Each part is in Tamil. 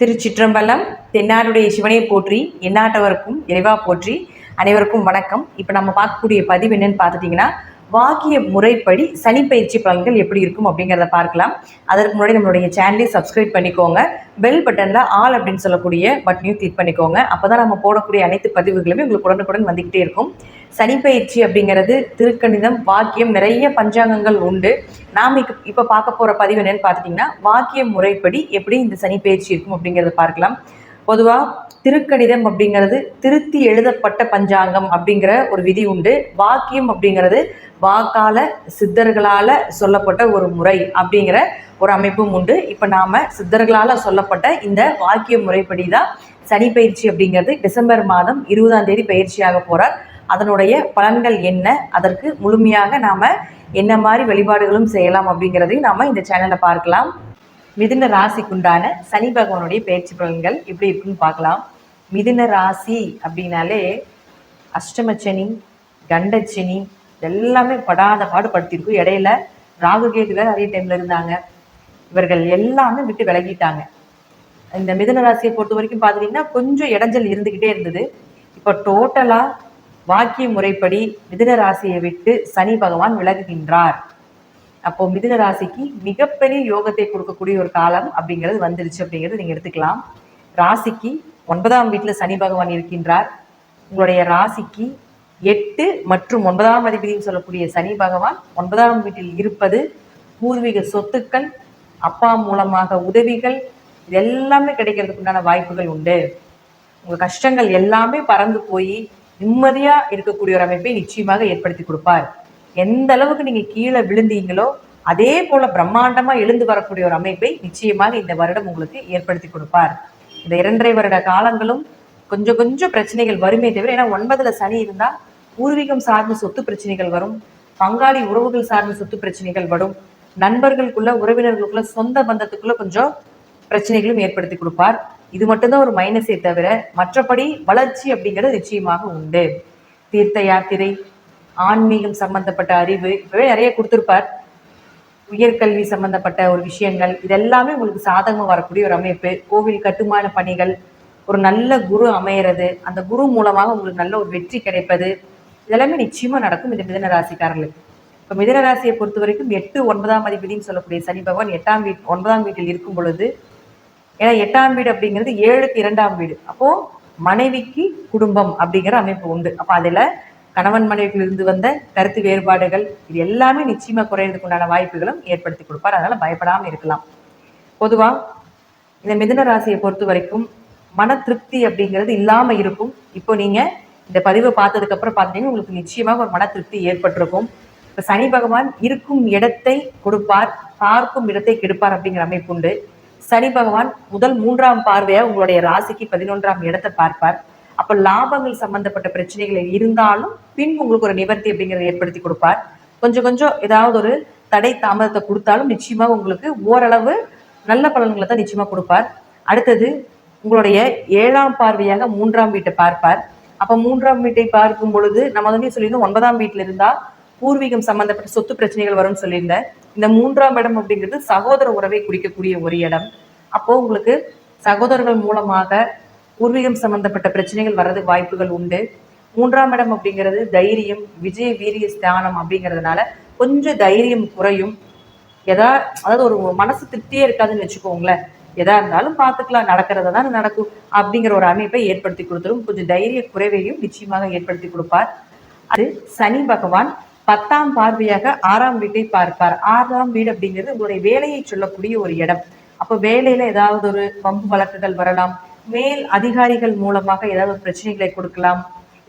திருச்சிற்றம்பலம் தென்னாருடைய சிவனை போற்றி எண்ணாட்டவருக்கும் இறைவா போற்றி. அனைவருக்கும் வணக்கம். இப்போ நம்ம பார்க்கக்கூடிய பதிவு என்னன்னு பார்த்துட்டிங்கன்னா வாக்கிய முறைப்படி சனி பயிற்சி பலன்கள் எப்படி இருக்கும் அப்படிங்கிறத பார்க்கலாம். அதற்கு முன்னாடி நம்மளுடைய சேனலை சப்ஸ்கிரைப் பண்ணிக்கோங்க. பெல் பட்டனில் ஆல் அப்படின்னு சொல்லக்கூடிய பட்டனையும் கிளிக் பண்ணிக்கோங்க. அப்போ தான் நம்ம போடக்கூடிய அனைத்து பதிவுகளுமே உங்களுக்கு உடனுக்குடன் வந்துக்கிட்டே இருக்கும். சனி பயிற்சி அப்படிங்கிறது திருக்கணிதம் வாக்கியம் நிறைய பஞ்சாங்கங்கள் உண்டு. நாம் இப்போ இப்போ பார்க்க போகிற பதிவு என்னென்னு பார்த்துட்டிங்கன்னா வாக்கிய முறைப்படி எப்படி இந்த சனி பயிற்சி இருக்கும் அப்படிங்கிறத பார்க்கலாம். பொதுவாக திருக்கணிதம் அப்படிங்கிறது திருத்தி எழுதப்பட்ட பஞ்சாங்கம் அப்படிங்கிற ஒரு விதி உண்டு. வாக்கியம் அப்படிங்கிறது வாக்கால சித்தர்களால் சொல்லப்பட்ட ஒரு முறை அப்படிங்கிற ஒரு அமைப்பும் உண்டு. இப்போ நாம் சித்தர்களால் சொல்லப்பட்ட இந்த வாக்கிய முறைப்படி தான் சனி பயிற்சி அப்படிங்கிறது டிசம்பர் மாதம் இருபதாம் தேதி பயிற்சியாக போகிறார் அதனுடைய பலன்கள் என்ன? அதற்கு முழுமையாக நாம் என்ன மாதிரி வழிபாடுகளும் செய்யலாம் அப்படிங்கிறதையும் நாம் இந்த சேனலில் பார்க்கலாம். மிதுன ராசிக்குண்டான சனி பகவானுடைய பயிற்சி பலன்கள் எப்படி இருக்குன்னு பார்க்கலாம். மிதுன ராசி அப்படின்னாலே அஷ்டமச்சனி கண்டச்சனி எல்லாமே படாத பாடுபடுத்திருக்கும் இடையில ராகுகேது வேறு அதே டைம்ல இருந்தாங்க. இவர்கள் எல்லாமே விட்டு விலகிட்டாங்க. இந்த மிதுன ராசியை பொறுத்த வரைக்கும் பார்த்தீங்கன்னா கொஞ்சம் இடைஞ்சல் இருந்துக்கிட்டே இருந்தது. இப்போ டோட்டலாக வாக்கிய முறைப்படி மிதுன ராசியை விட்டு சனி பகவான் விலகுகின்றார். அப்போ மிதுன ராசிக்கு மிகப்பெரிய யோகத்தை கொடுக்கக்கூடிய ஒரு காலம் அப்படிங்கிறது வந்துருச்சு அப்படிங்கிறது நீங்க எடுத்துக்கலாம். ராசிக்கு ஒன்பதாம் வீட்டுல சனி பகவான் இருக்கின்றார். உங்களுடைய ராசிக்கு எட்டு மற்றும் ஒன்பதாம் அதிபதினு சொல்லக்கூடிய சனி பகவான் ஒன்பதாம் வீட்டில் இருப்பது பூர்வீக சொத்துக்கள் அப்பா மூலமாக உதவிகள் இது எல்லாமே கிடைக்கிறதுக்கு உண்டான வாய்ப்புகள் உண்டு. உங்கள் கஷ்டங்கள் எல்லாமே பறந்து போய் நிம்மதியாக இருக்கக்கூடிய ஒரு அமைப்பை நிச்சயமாக ஏற்படுத்தி கொடுப்பார். எந்த அளவுக்கு நீங்க கீழே விழுந்தீங்களோ அதே போல பிரம்மாண்டமா எழுந்து வரக்கூடிய ஒரு அமைப்பை நிச்சயமாக இந்த வருடம் உங்களுக்கு ஏற்படுத்தி கொடுப்பார். இந்த இரண்டரை வருட காலங்களும் கொஞ்சம் கொஞ்சம் பிரச்சனைகள் வருமே தவிர ஏன்னா ஒன்பதுல சனி இருந்தா பூர்வீகம் சார்ந்த சொத்து பிரச்சனைகள் வரும் பங்காளி உறவுகள் சார்ந்த சொத்து பிரச்சனைகள் வரும் நண்பர்களுக்குள்ள உறவினர்களுக்குள்ள சொந்த பந்தத்துக்குள்ள கொஞ்சம் பிரச்சனைகளும் ஏற்படுத்தி கொடுப்பார். இது மட்டும்தான் ஒரு மைனஸே தவிர மற்றபடி வளர்ச்சி அப்படிங்கிறது நிச்சயமாக உண்டு. தீர்த்த யாத்திரை ஆன்மீகம் சம்பந்தப்பட்ட அறிவு இப்பவே நிறைய கொடுத்துருப்பார். உயர்கல்வி சம்பந்தப்பட்ட ஒரு விஷயங்கள் இதெல்லாமே உங்களுக்கு சாதகமாக வரக்கூடிய ஒரு அமைப்பு. கோவில் கட்டுமான பணிகள் ஒரு நல்ல குரு அமையிறது அந்த குரு மூலமாக உங்களுக்கு நல்ல ஒரு வெற்றி கிடைப்பது இதெல்லாமே நிச்சயமா நடக்கும் இந்த மிதன ராசிக்காரர்களுக்கு. இப்போ மிதன ராசியை பொறுத்த வரைக்கும் எட்டு ஒன்பதாம் அதிபதினு சொல்லக்கூடிய சனி பகவான் எட்டாம் வீட் ஒன்பதாம் வீட்டில் இருக்கும் பொழுது ஏன்னா எட்டாம் வீடு அப்படிங்கிறது ஏழுக்கு இரண்டாம் வீடு. அப்போ மனைவிக்கு குடும்பம் அப்படிங்கிற அமைப்பு உண்டு. அப்போ அதில் கணவன் மனைவிக்குள் இருந்து வந்த கருத்து வேறுபாடுகள் இது எல்லாமே நிச்சயமா குறையறதுக்கு உண்டான வாய்ப்புகளும் ஏற்படுத்தி கொடுப்பார். அதனால பயப்படாமல் இருக்கலாம். பொதுவா இந்த மிதுன ராசியை பொறுத்த வரைக்கும் மன திருப்தி அப்படிங்கிறது இல்லாம இருக்கும். இப்போ நீங்க இந்த பதிவை பார்த்ததுக்கு அப்புறம் பார்த்தீங்கன்னா உங்களுக்கு நிச்சயமாக ஒரு மன திருப்தி ஏற்பட்டிருக்கும். இப்ப சனி பகவான் இருக்கும் இடத்தை கொடுப்பார் பார்க்கும் இடத்தை கெடுப்பார் அப்படிங்கிற அமைப்பு உண்டு. சனி பகவான் முதல் மூன்றாம் பார்வையா உங்களுடைய ராசிக்கு பதினொன்றாம் இடத்தை பார்ப்பார். அப்ப லாபங்கள் சம்பந்தப்பட்ட பிரச்சனைகள் இருந்தாலும் பின் உங்களுக்கு ஒரு நிவர்த்தி அப்படிங்கிறத ஏற்படுத்தி கொடுப்பார். கொஞ்சம் கொஞ்சம் ஏதாவது ஒரு தடை தாமதத்தை கொடுத்தாலும் நிச்சயமாக உங்களுக்கு ஓரளவு நல்ல பலன்களை தான் நிச்சயமா கொடுப்பார். அடுத்தது உங்களுடைய ஏழாம் பார்வையாக மூன்றாம் வீட்டை பார்ப்பார். அப்ப மூன்றாம் வீட்டை பார்க்கும் பொழுது நம்ம வந்து சொல்லியிருந்தோம் ஒன்பதாம் வீட்டுல இருந்தா பூர்வீகம் சம்பந்தப்பட்ட சொத்து பிரச்சனைகள் வரும்னு சொல்லியிருந்தேன். இந்த மூன்றாம் இடம் அப்படிங்கிறது சகோதர உறவை குறிக்கக்கூடிய ஒரு இடம். அப்போ உங்களுக்கு சகோதரர்கள் மூலமாக பூர்வீகம் சம்பந்தப்பட்ட பிரச்சனைகள் வர்றதுக்கு வாய்ப்புகள் உண்டு. மூன்றாம் இடம் அப்படிங்கிறது தைரியம் விஜய வீரிய ஸ்தானம் அப்படிங்கிறதுனால கொஞ்சம் தைரியம் குறையும். எதா அதாவது ஒரு மனசு திருப்தியே இருக்காதுன்னு வச்சுக்கோங்களேன். எதா இருந்தாலும் பார்த்துக்கலாம் நடக்கிறத தான் நடக்கும் அப்படிங்கிற ஒரு அமைப்பை ஏற்படுத்தி கொடுத்துரும். கொஞ்சம் தைரிய குறைவையும் நிச்சயமாக ஏற்படுத்தி கொடுப்பார். அது சனி பகவான் பத்தாம் பார்வையாக ஆறாம் வீட்டை பார்ப்பார். ஆறாம் வீடு அப்படிங்கிறது உங்களுடைய வேலையை சொல்லக்கூடிய ஒரு இடம். அப்போ வேலையில ஏதாவது ஒரு பம்பு வழக்குகள் வரலாம். மேல் அதிகாரிகள் மூலமாக ஏதாவது ஒரு பிரச்சனைகளை கொடுக்கலாம்.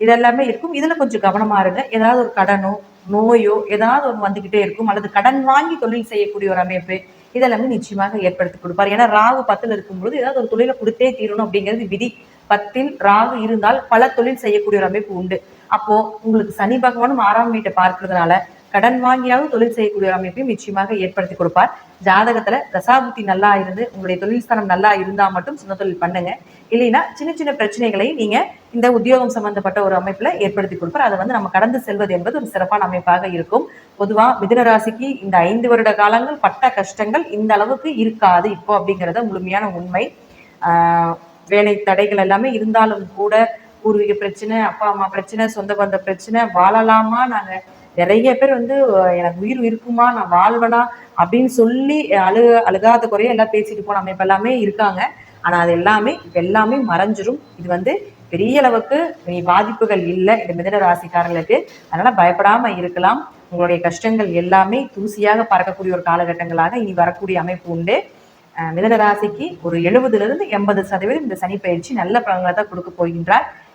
இதெல்லாமே இருக்கும். இதுல கொஞ்சம் கவனமா இருங்க. ஏதாவது ஒரு கடனோ நோயோ ஏதாவது ஒன்று வந்துகிட்டே இருக்கும். அல்லது கடன் வாங்கி தொழில் செய்யக்கூடிய ஒரு அமைப்பு இதெல்லாமே நிச்சயமாக ஏற்படுத்தி கொடுப்பார். ஏன்னா ராகு பத்துல இருக்கும்பொழுது ஏதாவது ஒரு தொழிலை கொடுத்தே தீரணும் அப்படிங்கிறது விதி. பத்தில் ராகு இருந்தால் பல தொழில் செய்யக்கூடிய ஒரு அமைப்பு உண்டு. அப்போ உங்களுக்கு சனி பகவானும் ஆறாம் வீட்டை பார்க்கறதுனால கடன் வாங்கியாவது தொழில் செய்யக்கூடிய ஒரு அமைப்பையும் நிச்சயமாக ஏற்படுத்தி கொடுப்பார். ஜாதகத்துல தசாபுத்தி நல்லா இருந்து உங்களுடைய தொழில் ஸ்தானம் நல்லா இருந்தா மட்டும் சொந்த தொழில் பண்ணுங்க. இல்லைன்னா சின்ன சின்ன பிரச்சனைகளை நீங்க இந்த உத்தியோகம் சம்பந்தப்பட்ட ஒரு அமைப்புல ஏற்படுத்தி கொடுப்பார். அதை வந்து நம்ம கடந்து செல்வது என்பது ஒரு சிறப்பான அமைப்பாக இருக்கும். பொதுவா மிதுன ராசிக்கு இந்த ஐந்து வருட காலங்கள் பட்ட கஷ்டங்கள் இந்த அளவுக்கு இருக்காது இப்போ அப்படிங்கறத முழுமையான உண்மை. வேலை தடைகள் எல்லாமே இருந்தாலும் கூட பூர்வீக பிரச்சனை அப்பா அம்மா பிரச்சனை சொந்த பந்த பிரச்சனை வாழலாமா நாங்கள் நிறைய பேர் வந்து எனக்கு உயிர் இருக்குமா நான் வாழ்வனா அப்படின்னு சொல்லி அழு அழுகாத குறைய எல்லாம் பேசிட்டு போன அமைப்பு எல்லாமே இருக்காங்க. ஆனால் அது எல்லாமே இப்போ எல்லாமே மறைஞ்சிரும். இது வந்து பெரிய அளவுக்கு பாதிப்புகள் இல்லை. இந்த மிதன ராசிக்காரர்களுக்கு. அதனால பயப்படாம இருக்கலாம். உங்களுடைய கஷ்டங்கள் எல்லாமே தூசியாக பறக்கக்கூடிய ஒரு காலகட்டங்களாக இனி வரக்கூடிய அமைப்பு உண்டு. மிதன ராசிக்கு ஒரு எழுபதுல இருந்து எண்பது சதவீதம் இந்த சனி பயிற்சி நல்ல பலன்களை தான் கொடுக்க போகின்றார்.